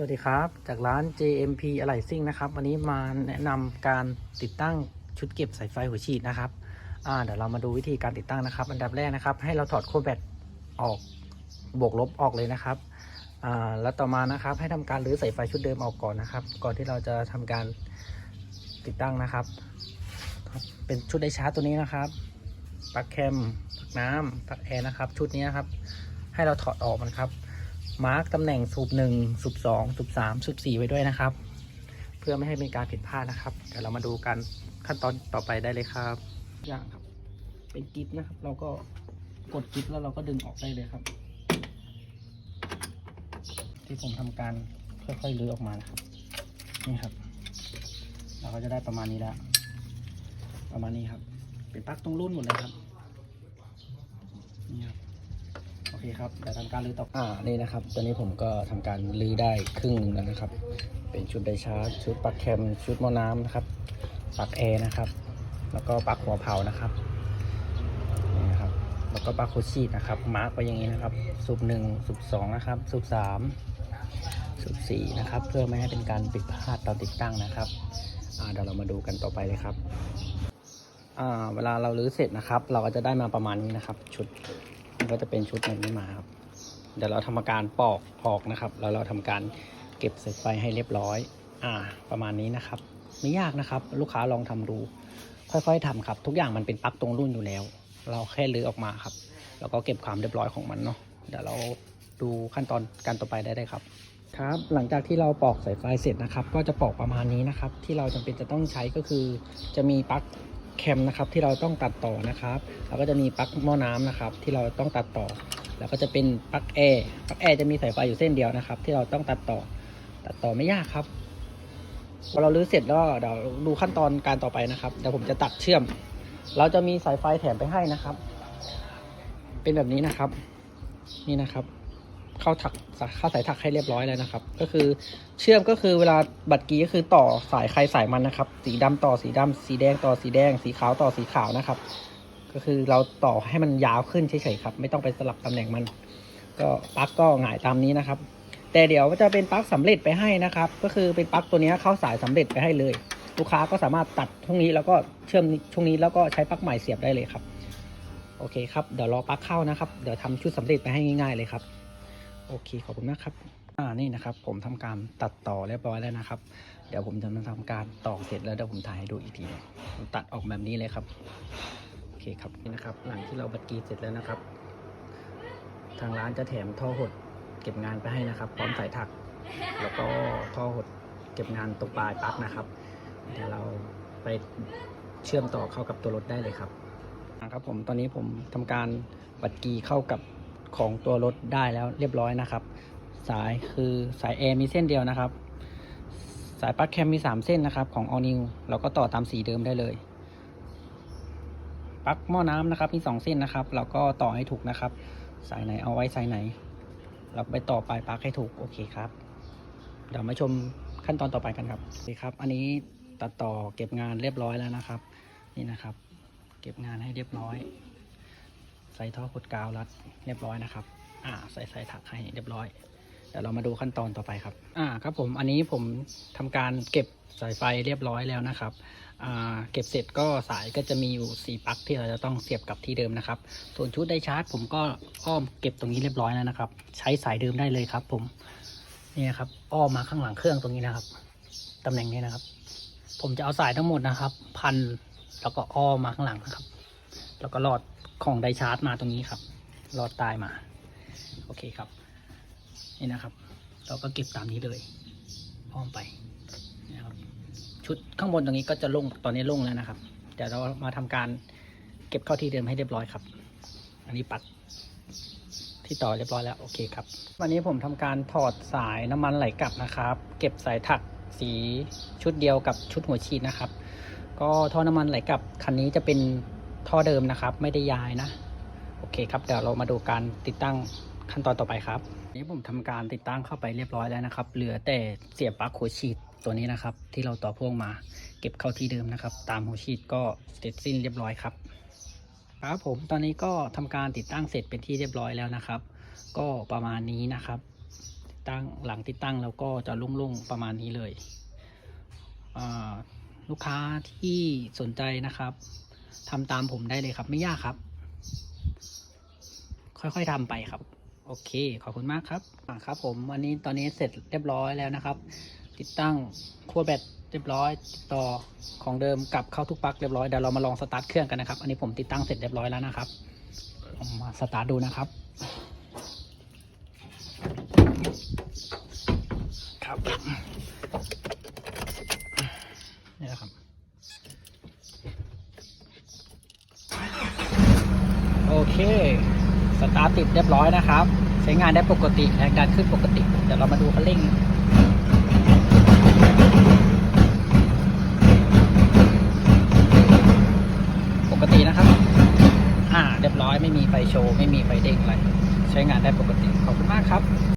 สวัสดีครับ จากร้าน JMP อะไหล่ซิ่งนะครับ วันนี้มาแนะนำการติดตั้งชุดเก็บสายไฟหัวฉีดนะครับเดี๋ยวเรามาดูวิธีการติดตั้งนะครับ อันดับแรกนะครับ ให้เราถอดโคแบตออกบวกลบออกเลยนะครับแล้วต่อมานะครับ ให้ทำการรื้อสายไฟชุดเดิมออกก่อนนะครับ ก่อนที่เราจะทำการติดตั้งนะครับครับเป็นชุดไดชาร์จตัวนี้นะครับปลั๊กแคมปลั๊กน้ำปลั๊กแอร์นะครับ ชุดนี้นะครับ ให้เราถอดออกมันครับ มาร์กตำแหน่งสูบหนึ่งสูบสองสูบสามสูบสี่ไว้ด้วยนะครับ เพื่อไม่ให้มีการผิดพลาดนะครับ เดี๋ยวเรามาดูกันขั้นตอนต่อไปได้เลยครับอย่างครับ เป็นกิฟนะครับ เราก็กดกิฟแล้วเราก็ดึงออกได้เลยครับ ที่ผมทำการค่อยๆรื้อออกมานะครับ นี่ครับ เราก็จะได้ประมาณนี้แล้วประมาณนี้ครับ เป็นปลั๊กตรงรุ่นหมดเลยครับ นี่ครับ เคครับเดี๋ยวทำการรื้อต่ออ่านี่นะครับตัวนี้ผมก็ทำการรื้อได้ครึ่งหนึงแล้วนะครับ เป็นชุดไดชาร์จชุดปลั๊กแคมชุดหม้อน้ำนะครับปลั๊กแอร์นะครับ แล้วก็ปลั๊กหัวเผานะครับนี่นะครับ แล้วก็ปลั๊กโคชีดนะครับ มาร์กไว้อย่างนี้นะครับ สูบหนึ่งสูบสองนะครับสูบสามสูบสี่นะครับ เพื่อไม่ให้เป็นการผิดพลาดตอนติดตั้งนะครับอ่าเดี๋ยวเรามาดูกันต่อไปเลยครับอ่าเวลาเรารื้อเสร็จนะครับ เราก็จะได้มาประมาณนี้นะครับ ชุด ก็จะเป็นชุดแบบนี้มาครับ เดี๋ยวเราทำการปอกออกนะครับ แล้วเราทำการเก็บสายไฟให้เรียบร้อย อ่า ประมาณนี้นะครับ ไม่ยากนะครับ ลูกค้าลองทำดู ค่อยๆทำครับ ทุกอย่างมันเป็นปลั๊กตรงรุ่นอยู่แล้ว เราแค่รื้อออกมาครับ แล้วก็เก็บความเรียบร้อยของมันเนาะ เดี๋ยวเราดูขั้นตอนการต่อไปได้เลยครับครับหลังจากที่เราปอกสายไฟเสร็จนะครับ ก็จะปอกประมาณนี้นะครับ ที่เราจำเป็นจะต้องใช้ก็คือ จะมีปลั๊ก แคมนะครับที่เราต้องตัดต่อนะครับแล้วก็จะมีปลั๊กหม้อน้ำนะครับ ที่เราต้องตัดต่อ แล้วก็จะเป็นปลั๊กแอร์ปลั๊กแอร์จะมีสายไฟอยู่เส้นเดียวนะครับ ที่เราต้องตัดต่อ ตัดต่อไม่ยากครับพอเราลื้อเสร็จแล้วเดี๋ยวดูขั้นตอนการต่อไปนะครับเดี๋ยวผมจะตัดเชื่อม เราจะมีสายไฟแถมไปให้นะครับ เป็นแบบนี้นะครับ นี่นะครับ เข้าถักเข้าสายถักให้เรียบร้อยแล้วนะครับ ก็คือเชื่อมก็คือเวลาบัตรกีก็คือต่อสายใครสายมันนะครับ สีดำต่อสีดำสีแดงต่อสีแดง สีขาวต่อสีขาวนะครับ ก็คือเราต่อให้มันยาวขึ้นเฉยๆครับ ไม่ต้องไปสลับตำแหน่งมัน ก็ปลั๊กก็หงายตามนี้นะครับ แต่เดี๋ยวจะเป็นปลั๊กสำเร็จไปให้นะครับ ก็คือเป็นปลั๊กตัวนี้เข้าสายสำเร็จไปให้เลย ลูกค้าก็สามารถตัดช่วงนี้แล้วก็เชื่อมช่วงนี้แล้วก็ใช้ปลั๊กใหม่เสียบได้เลยครับโอเคครับ เดี๋ยวรอปลั๊กเข้านะครับ เดี๋ยวทำชุดสำเร็จไปให้ง่ายๆเลยครับ โอเคขอบคุณมากครับอ่านี่นะครับ ผมทำการตัดต่อเรียบร้อยแล้วนะครับ เดี๋ยวผมจะมาทำการต่อเสร็จแล้วเดี๋ยวผมถ่ายให้ดูอีกทีตัดออกแบบนี้เลยครับโอเคครับนี่นะครับ หลังที่เราบัดกรีเสร็จแล้วนะครับ ทางร้านจะแถมท่อหดเก็บงานไปให้นะครับ พร้อมสายถัก แล้วก็ท่อหดเก็บงานตรงปลายปลั๊กนะครับ เดี๋ยวเราไปเชื่อมต่อเข้ากับตัวรถได้เลยครับครับผมตอนนี้ผมทำการบัดกรีเข้ากับ ของตัวรถได้แล้วเรียบร้อยนะครับ สายคือสายแอร์มีเส้นเดียวนะครับ สายปลั๊กแคมมี 3 เส้นนะครับ ของ All New เราก็ต่อตามสีเดิมได้เลยปลั๊กหม้อน้ำนะครับมี 2 เส้นนะครับ เราก็ต่อให้ถูกนะครับ สายไหนเอาไว้สายไหน เราไปต่อปลายปลั๊กให้ถูกโอเคครับ เดี๋ยวมาชมขั้นตอนต่อไปกันครับโอเคครับ อันนี้ตัดต่อเก็บงานเรียบร้อยแล้วนะครับ นี่นะครับ เก็บงานให้เรียบร้อย ใส่ท่อขดกาวรัดเรียบร้อยนะครับ อ่า ใส่ใส่ถักให้เรียบร้อย เดี๋ยวเรามาดูขั้นตอนต่อไปครับ อ่า ครับผม อันนี้ผมทำการเก็บสายไฟเรียบร้อยแล้วนะครับ อ่า เก็บเสร็จก็สายก็จะมีอยู่ 4ปลั๊กที่เราจะต้องเสียบกับที่เดิมนะครับ ส่วนชุดไดชาร์จ ผมก็อ้อมเก็บตรงนี้เรียบร้อยแล้วนะครับ ใช้สายเดิมได้เลยครับ ผม นี่นะครับ อ้อมมาข้างหลังเครื่องตรงนี้นะครับตำแหน่งนี้นะครับ ผมจะเอาสายทั้งหมดนะครับ พันแล้วก็อ้อมมาข้างหลังนะครับ แล้วก็หลอดของไดชาร์จมาตรงนี้ครับหลอดตายมา โอเคครับ นี่นะครับ เราก็เก็บตามนี้เลยอ้อมไปนะครับ ชุดข้างบนตรงนี้ก็จะลงตอนนี้ลงแล้วนะครับ เดี๋ยวเรามาทำการเก็บเข้าที่เดิมให้เรียบร้อยครับ อันนี้ปัดที่ต่อเรียบร้อยแล้วโอเคครับ วันนี้ผมทำการถอดสายน้ำมันไหลกลับนะครับ เก็บสายถักสีชุดเดียวกับชุดหัวฉีดนะครับ ก็ท่อน้ำมันไหลกลับคันนี้จะเป็น ท่อเดิมนะครับ ไม่ได้ย้ายนะ โอเคครับเดี๋ยวเรามาดูการติดตั้งขั้นตอนต่อไปครับนี้ผมทำการติดตั้งเข้าไปเรียบร้อยแล้วนะครับ เหลือแต่เสียบปลั๊กหัวฉีดตัวนี้นะครับ ที่เราต่อพ่วงมาเก็บเข้าที่เดิมนะครับ ตามหัวฉีดก็เสร็จสิ้นเรียบร้อยครับครับผมตอนนี้ก็ทำการติดตั้งเสร็จเป็นที่เรียบร้อยแล้วนะครับ ก็ประมาณนี้นะครับตตั้งหลังติดตั้งแล้วก็จะโลุ่งๆประมาณนี้เลยลูกค้าที่สนใจนะครับ ทำตามผมได้เลยครับ ไม่ยากครับ ค่อยๆทำไปครับ โอเค ขอบคุณมากครับครับ ผมวันนี้ตอนนี้เสร็จเรียบร้อยแล้วนะครับ ติดตั้งขั้วแบตเรียบร้อยต่อของเดิมกลับเข้าทุกปลั๊กเรียบร้อยเดี๋ยวเรามาลองสตาร์ทเครื่องกันนะครับ อันนี้ผมติดตั้งเสร็จเรียบร้อยแล้วนะครับมมาสตาร์ทดูนะครับ ครับนี่แหละครับ โอ เค สตาร์ทติดเรียบร้อยนะครับ ใช้งานได้ปกติแรงดันขึ้นปกติ เดี๋ยวเรามาดูคันเร่ง